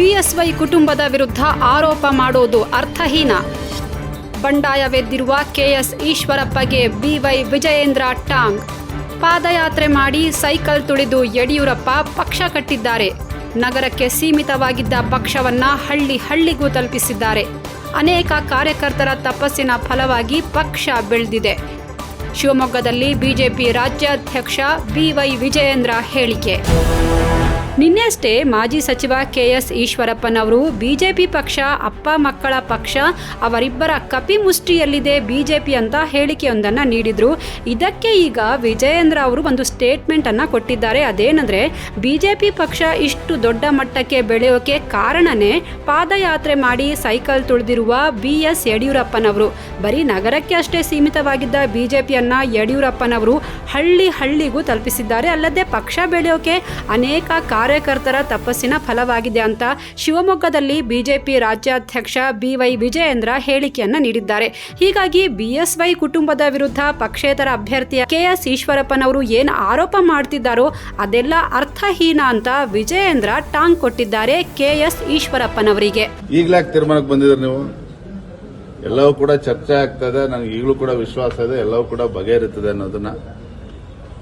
BSY ಕುಟುಂಬದ ವಿರುದ್ಧ ಆರೋಪ ಮಾಡೋದು ಅರ್ಥಹೀನ. ಬಂಡಾಯವೆದ್ದಿರುವ ಕೆಎಸ್ ಈಶ್ವರಪ್ಪಗೆ ಬಿವೈ ವಿಜಯೇಂದ್ರ ಟಾಂಗ್. ಪಾದಯಾತ್ರೆ ಮಾಡಿ ಸೈಕಲ್ ತುಳಿದು ಯಡಿಯೂರಪ್ಪ ಪಕ್ಷ ಕಟ್ಟಿದ್ದಾರೆ. ನಗರಕ್ಕೆ ಸೀಮಿತವಾಗಿದ್ದ ಪಕ್ಷವನ್ನ ಹಳ್ಳಿ ಹಳ್ಳಿಗೂ ತಲುಪಿಸಿದ್ದಾರೆ. ಅನೇಕ ಕಾರ್ಯಕರ್ತರ ತಪಸ್ಸಿನ ಫಲವಾಗಿ ಪಕ್ಷ ಬೆಳೆದಿದೆ. ಶಿವಮೊಗ್ಗದಲ್ಲಿ ಬಿಜೆಪಿ ರಾಜ್ಯಾಧ್ಯಕ್ಷ ಬಿವೈ ವಿಜಯೇಂದ್ರ ಹೇಳಿಕೆ. ನಿನ್ನೆಯಷ್ಟೇ ಮಾಜಿ ಸಚಿವ ಕೆ ಕೆಎಸ್ ಈಶ್ವರಪ್ಪನವರು ಬಿಜೆಪಿ ಪಕ್ಷ, ಅಪ್ಪ ಮಕ್ಕಳ ಪಕ್ಷ, ಅವರಿಬ್ಬರ ಕಪಿಮುಷ್ಟಿಯಲ್ಲಿದೆ ಬಿಜೆಪಿ ಅಂತ ಹೇಳಿಕೆಯೊಂದನ್ನು ನೀಡಿದ್ರು. ಇದಕ್ಕೆ ಈಗ ವಿಜಯೇಂದ್ರ ಅವರು ಒಂದು ಸ್ಟೇಟ್ಮೆಂಟ್ ಅನ್ನ ಕೊಟ್ಟಿದ್ದಾರೆ. ಅದೇನೆಂದರೆ, ಬಿಜೆಪಿ ಪಕ್ಷ ಇಷ್ಟು ದೊಡ್ಡ ಮಟ್ಟಕ್ಕೆ ಬೆಳೆಯೋಕೆ ಕಾರಣನೇ ಪಾದಯಾತ್ರೆ ಮಾಡಿ ಸೈಕಲ್ ತುಳಿದಿರುವ ಬಿ ಎಸ್ ಯಡಿಯೂರಪ್ಪನವರು. ಬರೀ ನಗರಕ್ಕೆ ಅಷ್ಟೇ ಸೀಮಿತವಾಗಿದ್ದ ಬಿಜೆಪಿಯನ್ನ ಯಡಿಯೂರಪ್ಪನವರು ಹಳ್ಳಿ ಹಳ್ಳಿಗೂ ತಲುಪಿಸಿದ್ದಾರೆ. ಅಲ್ಲದೆ ಪಕ್ಷ ಬೆಳೆಯೋಕೆ ಅನೇಕ ಕಾರ್ಯಕರ್ತರ ತಪಸ್ಸಿನ ಫಲವಾಗಿದೆ ಅಂತ ಶಿವಮೊಗ್ಗದಲ್ಲಿ ಬಿಜೆಪಿ ರಾಜ್ಯಾಧ್ಯಕ್ಷ ಬಿವೈ ವಿಜಯೇಂದ್ರ ಹೇಳಿಕೆಯನ್ನ ನೀಡಿದ್ದಾರೆ. ಹೀಗಾಗಿ ಬಿಎಸ್ವೈ ಕುಟುಂಬದ ವಿರುದ್ಧ ಪಕ್ಷೇತರ ಅಭ್ಯರ್ಥಿಯ ಕೆಎಸ್ ಈಶ್ವರಪ್ಪನವರು ಏನು ಆರೋಪ ಮಾಡ್ತಿದ್ದಾರೋ ಅದೆಲ್ಲ ಅರ್ಥಹೀನ ಅಂತ ವಿಜಯೇಂದ್ರ ಟಾಂಗ್ ಕೊಟ್ಟಿದ್ದಾರೆ ಕೆಎಸ್ ಈಶ್ವರಪ್ಪನವರಿಗೆ. ಈಗಲೇ ತೀರ್ಮಾನಕ್ಕೆ ಬಂದಿದ್ದಾರೆ ನೀವು? ಎಲ್ಲವೂ ಕೂಡ ಚರ್ಚೆ ಆಗ್ತದೆ ನನಗೆ ಈಗಲೂ ಕೂಡ ವಿಶ್ವಾಸ ಇದೆ. ಎಲ್ಲವೂ ಕೂಡ ಬಗೆಹರಿತದೆ ಅನ್ನೋದನ್ನ.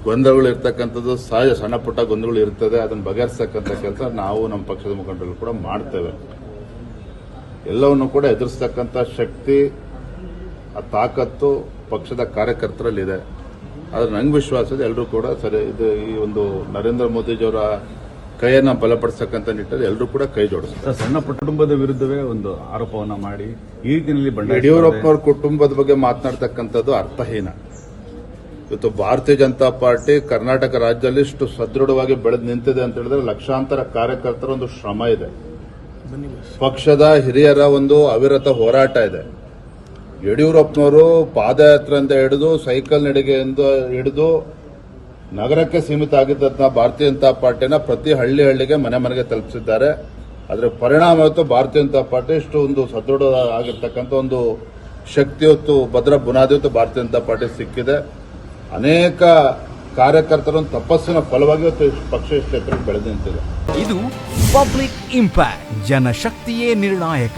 ಗೊಂದಲಗಳು ಇರ್ತಕ್ಕಂಥದ್ದು ಸಹಜ ಸಣ್ಣ ಪುಟ್ಟ ಗೊಂದಲಗಳು ಇರ್ತದೆ ಅದನ್ನು ಬಗೆಹರಿಸ್ತಕ್ಕಂಥ ಕೆಲಸ ನಾವು ನಮ್ಮ ಪಕ್ಷದ ಮುಖಂಡರು ಕೂಡ ಮಾಡ್ತೇವೆ. ಎಲ್ಲವನ್ನು ಕೂಡ ಎದುರಿಸ್ತಕ್ಕಂಥ ಶಕ್ತಿ ಆ ತಾಕತ್ತು ಪಕ್ಷದ ಕಾರ್ಯಕರ್ತರಲ್ಲಿದೆ. ಆದರೆ ನಂಗೆ ವಿಶ್ವಾಸ ಇದೆ ಎಲ್ಲರೂ ಕೂಡ ಸರಿ ಇದು ಈ ಒಂದು ನರೇಂದ್ರ ಮೋದಿಜಿಯವರ ಕೈಯನ್ನು ಬಲಪಡಿಸತಕ್ಕಂಥ ನಿಟ್ಟಲ್ಲಿ ಎಲ್ಲರೂ ಕೂಡ ಕೈ ಜೋಡಿಸ್ತಾರೆ. ಸಣ್ಣ ಕುಟುಂಬದ ವಿರುದ್ಧವೇ ಒಂದು ಆರೋಪವನ್ನು ಮಾಡಿ ಈ ರೀತಿಯಲ್ಲಿ ಯಡಿಯೂರಪ್ಪನವ್ರ ಕುಟುಂಬದ ಬಗ್ಗೆ ಮಾತನಾಡ್ತಕ್ಕಂಥದ್ದು ಅರ್ಥಹೀನ. ಇವತ್ತು ಭಾರತೀಯ ಜನತಾ ಪಾರ್ಟಿ ಕರ್ನಾಟಕ ರಾಜ್ಯದಲ್ಲಿ ಇಷ್ಟು ಸದೃಢವಾಗಿ ಬೆಳೆದು ನಿಂತಿದೆ ಅಂತ ಹೇಳಿದ್ರೆ ಲಕ್ಷಾಂತರ ಕಾರ್ಯಕರ್ತರ ಒಂದು ಶ್ರಮ ಇದೆ. ಪಕ್ಷದ ಹಿರಿಯರ ಒಂದು ಅವಿರತ ಹೋರಾಟ ಇದೆ. ಯಡಿಯೂರಪ್ಪನವರು ಪಾದಯಾತ್ರೆಯಿಂದ ಹಿಡಿದು ಸೈಕಲ್ ನಡಿಗೆಯಿಂದ ಹಿಡಿದು ನಗರಕ್ಕೆ ಸೀಮಿತ ಆಗಿದ್ದಂತಹ ಭಾರತೀಯ ಜನತಾ ಪಾರ್ಟಿನ ಪ್ರತಿ ಹಳ್ಳಿ ಹಳ್ಳಿಗೆ ಮನೆ ಮನೆಗೆ ತಲುಪಿಸಿದ್ದಾರೆ. ಅದರ ಪರಿಣಾಮ ಇವತ್ತು ಭಾರತೀಯ ಜನತಾ ಪಾರ್ಟಿ ಇಷ್ಟು ಒಂದು ಸದೃಢ ಆಗಿರ್ತಕ್ಕಂಥ ಒಂದು ಶಕ್ತಿ ಹೊತ್ತು ಭದ್ರ ಬುನಾದಿ ಹೊತ್ತು ಭಾರತೀಯ ಜನತಾ ಪಾರ್ಟಿ ಸಿಕ್ಕಿದೆ. ಅನೇಕ ಕಾರ್ಯಕರ್ತರ ತಪಸ್ಸಿನ ಫಲವಾಗಿ ಪಕ್ಷ ಕ್ಷೇತ್ರಕ್ಕೆ ಎತ್ತರಕ್ಕೆ ಬೆಳೆದು ನಿಂತಿದೆ ಇದು ಪಬ್ಲಿಕ್ ಇಂಪ್ಯಾಕ್ಟ್ ಜನಶಕ್ತಿಯೇ ನಿರ್ಣಾಯಕ.